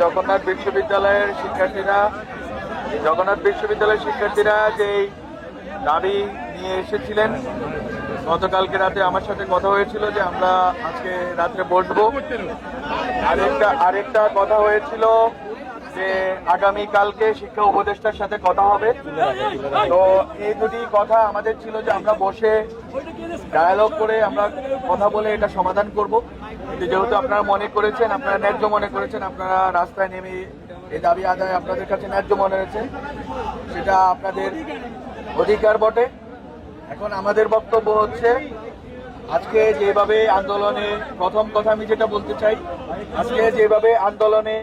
জগন্নাথ বিশ্ববিদ্যালয়ের শিক্ষার্থীরা জগন্নাথ বিশ্ববিদ্যালয়ের শিক্ষার্থীরা যেই দাবি নিয়ে এসেছিলেন গতকালকে রাতে আমার সাথে কথা হয়েছিল যে আমরা আজকে রাত্রে বসবো। আরেকটা আরেকটা কথা হয়েছিল যে আগামী কালকে শিক্ষা উপদেষ্টার সাথে কথা হবে। তো এই দুটি কথা আমাদের ছিল যে আমরা বসে ডায়ালগ করে আমরা কথা বলে এটা সমাধান করব। কিন্তু যেহেতু আপনারা মনে করেছেন, আপনারা ন্যায্য মনে করেছেন, আপনারা রাস্তায় নেমে এই দাবি আদায় আপনাদের কাছে ন্যায্য মনে হয়েছে, সেটা আপনাদের অধিকার বটে। এখন আমাদের বক্তব্য হচ্ছে, আজকে যেভাবে আন্দোলনে প্রথম কথা আমি যেটা বলতে চাই, আজকে যেভাবে আন্দোলনে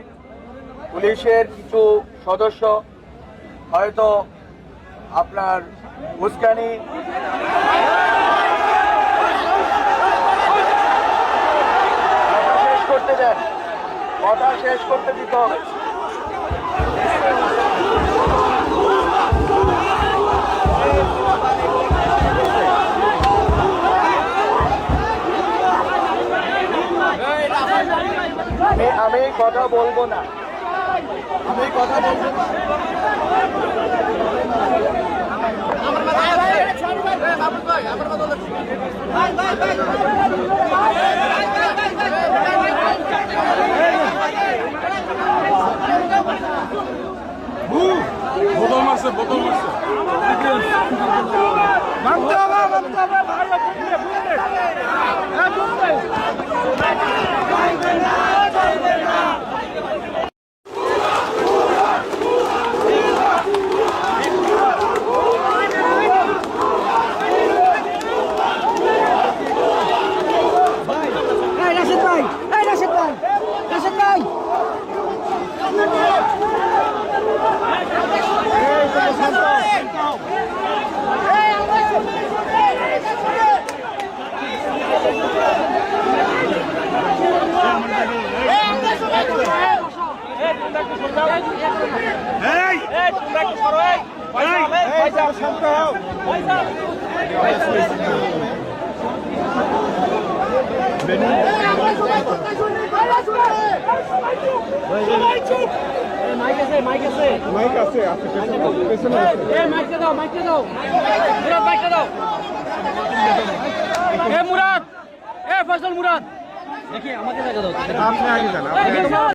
পুলিশের কিছু সদস্য, হয়তো আপনার উস্কানি করতে দেন, কথা শেষ করতে দিতে হবে। আমি আমি কথা বলব না। আমি কথা বলব না। বোতল মারছে বোতল মারছে। মাইক আছে মাইক আছে মাইক আছে আছে পেছনে আছে এ মাইকটা দাও মাইকটা দাও। মুরাদ মাইকটা দাও। এ মুরাদ! এ ফজল মুরাদ! দেখি আমাকে দেখা দাও। আপনি আগে যান আপনি আগে যান।